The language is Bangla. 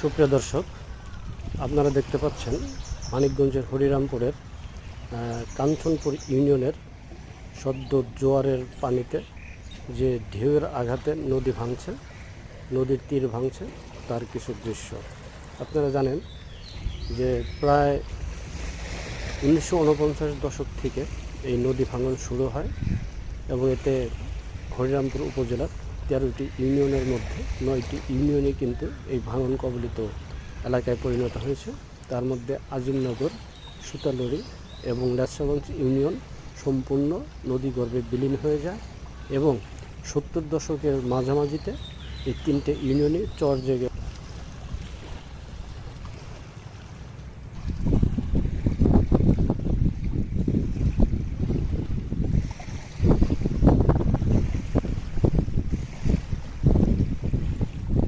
সুপ্রিয় দর্শক, আপনারা দেখতে পাচ্ছেন মানিকগঞ্জের হরিরামপুরের কাঞ্চনপুর ইউনিয়নের সদ্য জোয়ারের পানিতে যে ঢেউয়ের আঘাতে নদী ভাঙছে, নদীর তীর ভাঙছে, তার কিছু দৃশ্য। আপনারা জানেন যে প্রায় উনিশশো উনপঞ্চাশ দশক থেকে এই নদী ভাঙন শুরু হয় এবং এতে হরিরামপুর উপজেলার তেরোটি ইউনিয়নের মধ্যে নয়টি ইউনিয়নে কিন্তু এই ভাঙন কবলিত এলাকায় পরিণত হয়েছে। তার মধ্যে আজিমনগর, সুতালড়ি এবং লেসাগঞ্জ ইউনিয়ন সম্পূর্ণ নদী নদীগর্ভে বিলীন হয়ে যায় এবং সত্তর দশকের মাঝামাঝিতে এই তিনটে ইউনিয়নে চর জেগে